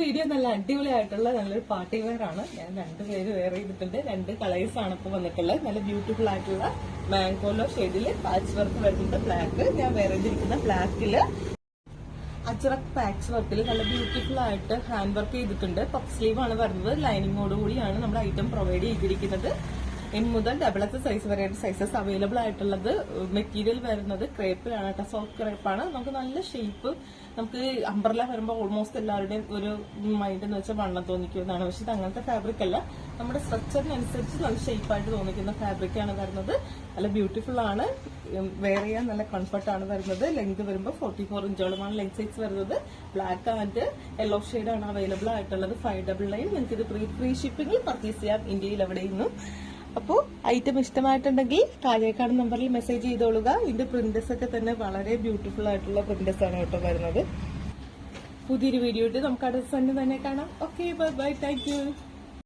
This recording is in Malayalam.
വീഡിയോ നല്ല അടിപൊളിയായിട്ടുള്ള നല്ലൊരു പാർട്ടി വെയർ ആണ്. ഞാൻ രണ്ട് പേര് വെയർ ചെയ്തിട്ടുണ്ട്. രണ്ട് കളേഴ്സ് ആണ് ഇപ്പോൾ വന്നിട്ടുള്ളത്. നല്ല ബ്യൂട്ടിഫുൾ ആയിട്ടുള്ള മാംഗോലോ ഷെയ്ഡിൽ പാച്ച് വർക്ക് വരുന്നുണ്ട്. ബ്ലാക്ക് ഞാൻ വെയർ ചെയ്തിരിക്കുന്ന ബ്ലാക്കിൽ അച്ചറക് പാച്ച് വർക്കിൽ നല്ല ബ്യൂട്ടിഫുൾ ആയിട്ട് ഹാൻഡ് വർക്ക് ചെയ്തിട്ടുണ്ട്. പഫ് സ്ലീവ് ആണ് വരുന്നത്. ലൈനിങ്ങോടുകൂടിയാണ് നമ്മുടെ ഐറ്റം പ്രൊവൈഡ് ചെയ്തിരിക്കുന്നത്. എം മുതൽ ഡബിൾ എക്സ് സൈസ് വരെയുള്ള സൈസസ് അവൈലബിൾ ആയിട്ടുള്ളത്. മെറ്റീരിയൽ വരുന്നത് ക്രേപ്പിലാണ് കേട്ടോ. സോഫ്റ്റ് ക്രേപ്പാണ് നമുക്ക് നല്ല ഷേപ്പ് നമുക്ക് അംബ്രല വരുമ്പോൾ ഓൾമോസ്റ്റ് എല്ലാവരുടെയും ഒരു മൈൻഡ് എന്ന് വെച്ചാൽ വണ്ണം തോന്നിക്കുന്നതാണ്. പക്ഷെ ഇത് അങ്ങനത്തെ ഫാബ്രിക് അല്ല. നമ്മുടെ സ്ട്രക്ചറിനനുസരിച്ച് നല്ല ഷേപ്പായിട്ട് തോന്നിക്കുന്ന ഫാബ്രിക് ആണ് വരുന്നത്. നല്ല ബ്യൂട്ടിഫുൾ ആണ്. വെയർ ചെയ്യാൻ നല്ല കംഫർട്ട് ആണ് വരുന്നത്. ലെങ്ത് വരുമ്പോൾ ഫോർട്ടി ഫോർ ഇഞ്ചോളമാണ് ലെങ്ത് സൈസ് വരുന്നത്. ബ്ലാക്ക് ആൻഡ് യെല്ലോ ആണ് അവൈലബിൾ ആയിട്ടുള്ളത്. ഫൈവ് ഡബിൾ നയൻ നിങ്ങൾക്ക് ഇത് ഫ്രീ ഫ്രീ ഷിപ്പിംഗിൽ പർച്ചേസ് ചെയ്യാം. ഇന്ത്യയിൽ എവിടെയെന്നും അപ്പോൾ ഐറ്റം ഇഷ്ടമായിട്ടുണ്ടെങ്കിൽ താഴേക്കാട് നമ്പറിൽ മെസ്സേജ് ചെയ്തോളുക. ഇതിന്റെ പ്രിന്റേഴ്സ് ഒക്കെ തന്നെ വളരെ ബ്യൂട്ടിഫുൾ ആയിട്ടുള്ള പ്രിന്റേഴ്സ് ആണ് കേട്ടോ വരുന്നത്. പുതിയൊരു വീഡിയോ ഇട്ട് നമുക്ക് അടുത്ത സൺഡേ തന്നെ കാണാം. Okay bye bye thank